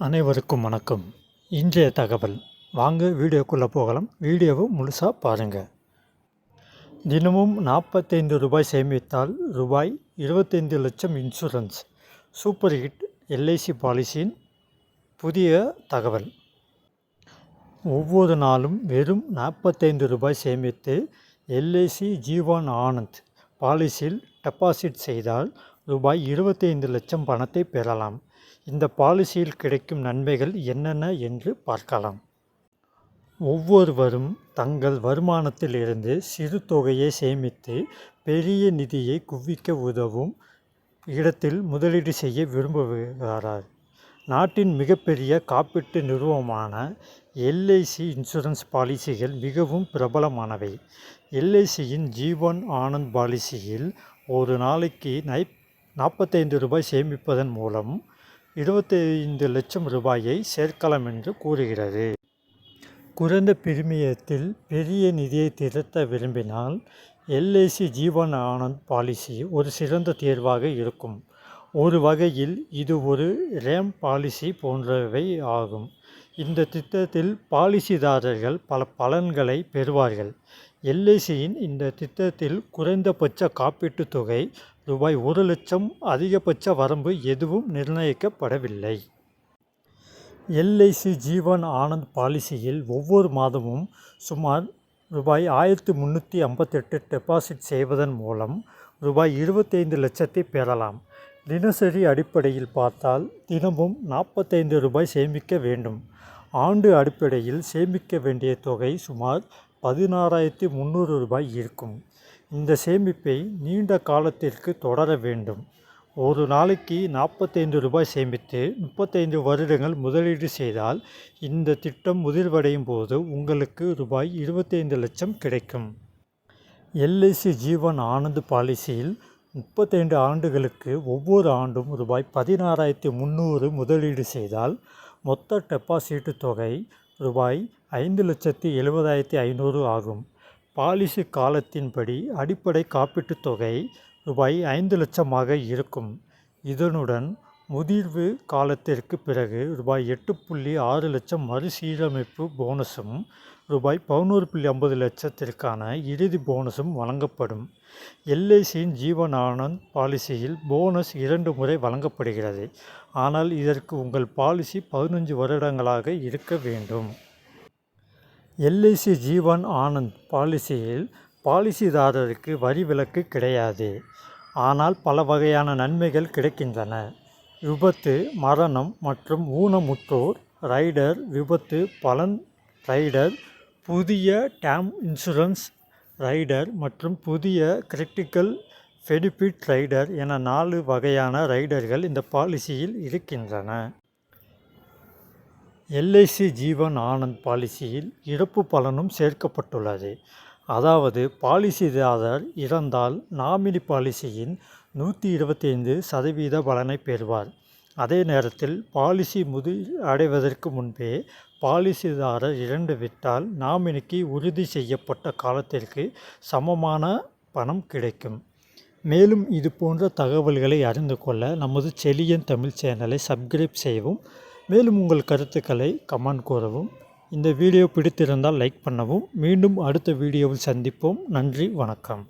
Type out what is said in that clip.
அனைவருக்கும் வணக்கம். இன்றைய தகவல். வாங்க வீடியோக்குள்ளே போகலாம். வீடியோவை முழுசாக பாருங்கள் தினமும் நாற்பத்தைந்து ரூபாய் சேமித்தால் ரூபாய் இருபத்தைந்து லட்சம் இன்சூரன்ஸ். சூப்பர் ஹிட் எல்ஐசி பாலிசியின் புதிய தகவல். ஒவ்வொரு நாளும் வெறும் நாற்பத்தைந்து ரூபாய் சேமித்து எல்ஐசி ஜீவான் ஆனந்த் பாலிசியில் டெபாசிட் செய்தால் ரூபாய் இருபத்தைந்து லட்சம் பணத்தை பெறலாம். இந்த பாலிசியில் கிடைக்கும் நன்மைகள் என்னென்ன என்று பார்க்கலாம். ஒவ்வொருவரும் தங்கள் வருமானத்தில் இருந்து சிறு தொகையை சேமித்து பெரிய நிதியை குவிக்க உதவும் இடத்தில் முதலீடு செய்ய விரும்புகிறார் நாட்டின் மிகப்பெரிய காப்பீட்டு நிறுவனமான எல்ஐசி இன்சூரன்ஸ் பாலிசிகள் மிகவும் பிரபலமானவை. எல்ஐசியின் ஜீவன் ஆனந்த் பாலிசியில் ஒரு நாளைக்கு நை நாற்பத்தைந்து ரூபாய் சேமிப்பதன் மூலம் இருபத்தைந்து லட்சம் ரூபாயை சேர்க்கலாம் என்று கூறுகிறது. குறைந்த பிரிமியத்தில் பெரிய நிதியை திரட்ட விரும்பினால் எல்ஐசி ஜீவன் ஆனந்த் பாலிசி ஒரு சிறந்த தேர்வாக இருக்கும். ஒரு வகையில் இது ஒரு ரேம் பாலிசி போன்றவை ஆகும். இந்த திட்டத்தில் பாலிசிதாரர்கள் பல பலன்களை பெறுவார்கள். எல்ஐசியின் இந்த திட்டத்தில் குறைந்தபட்ச காப்பீட்டுத் தொகை ரூபாய் ஒரு லட்சம் அதிகபட்ச வரம்பு எதுவும் நிர்ணயிக்கப்படவில்லை. எல்ஐசி ஜீவன் ஆனந்த் பாலிசியில் ஒவ்வொரு மாதமும் சுமார் ரூபாய் ஆயிரத்தி முந்நூற்றி ஐம்பத்தெட்டு டெபாசிட் செய்வதன் மூலம் ரூபாய் இருபத்தைந்து லட்சத்தை பெறலாம். தினசரி அடிப்படையில் பார்த்தால் தினமும் நாற்பத்தைந்து ரூபாய் சேமிக்க வேண்டும். ஆண்டு அடிப்படையில் சேமிக்க வேண்டிய தொகை சுமார் பதினாறாயிரத்தி முந்நூறு ரூபாய் இருக்கும். இந்த சேமிப்பை நீண்ட காலத்திற்கு தொடர வேண்டும். ஒரு நாளைக்கு நாற்பத்தைந்து ரூபாய் சேமித்து முப்பத்தைந்து வருடங்கள் முதலீடு செய்தால் இந்த திட்டம் முதிர்வடையும் போது உங்களுக்கு ரூபாய் இருபத்தைந்து லட்சம் கிடைக்கும். எல்ஐசி ஜீவன் ஆனந்த் பாலிசியில் முப்பத்தைந்து ஆண்டுகளுக்கு ஒவ்வொரு ஆண்டும் ரூபாய் பதினாறாயிரத்தி முந்நூறு முதலீடு செய்தால் மொத்த டெபாசிட் தொகை ரூபாய் ஐந்து லட்சத்தி எழுபதாயிரத்தி ஐநூறு ஆகும். பாலிசி காலத்தின்படி அடிப்படை காப்பீட்டுத் தொகை ரூபாய் ஐந்து லட்சமாக இருக்கும். இதனுடன் முதிர்வு காலத்திற்கு பிறகு ரூபாய் எட்டு புள்ளி ஆறு லட்சம் மறுசீரமைப்பு போனஸும் ரூபாய் பதினோரு புள்ளி ஐம்பது லட்சத்திற்கான இறுதி போனஸும் வழங்கப்படும். எல்ஐசியின் ஜீவன் ஆனந்த் பாலிசியில் போனஸ் இரண்டு முறை வழங்கப்படுகிறது. ஆனால் இதற்கு உங்கள் பாலிசி பதினஞ்சு வருடங்களாக இருக்க வேண்டும். எல்ஐசி ஜீவன் ஆனந்த் பாலிசியில் பாலிசிதாரருக்கு வரி விலக்கு கிடையாது. ஆனால் பல வகையான நன்மைகள் கிடைக்கின்றன. விபத்து மரணம் மற்றும் ஊனமுற்றோர் ரைடர் விபத்து பலன் ரைடர் புதிய டேம் இன்சூரன்ஸ் ரைடர் மற்றும் புதிய கிரிட்டிக்கல் பெனிஃபிட் ரைடர் என நாலு வகையான ரைடர்கள் இந்த பாலிசியில் இருக்கின்றன. எல்ஐசி ஜீவன் ஆனந்த் பாலிசியில் இறப்பு பலனும் சேர்க்கப்பட்டுள்ளது. அதாவது பாலிசிதாரர் இறந்தால் நாமினி பாலிசியின் நூற்றி இருபத்தைந்து சதவீத பலனை பெறுவார். அதே நேரத்தில் பாலிசி முதி அடைவதற்கு முன்பே பாலிசிதாரர் இறந்து விட்டால் நாமினிக்கு உறுதி செய்யப்பட்ட காலத்திற்கு சமமான பணம் கிடைக்கும். மேலும் இது போன்ற தகவல்களை அறிந்து கொள்ள நமது செலியன் தமிழ் சேனலை சப்ஸ்கிரைப் செய்யவும் மேலும் உங்கள் கருத்துக்களை கமெண்ட் கூறவும். இந்த வீடியோ பிடித்திருந்தால் லைக் பண்ணவும். மீண்டும் அடுத்த வீடியோவில் சந்திப்போம். நன்றி வணக்கம்.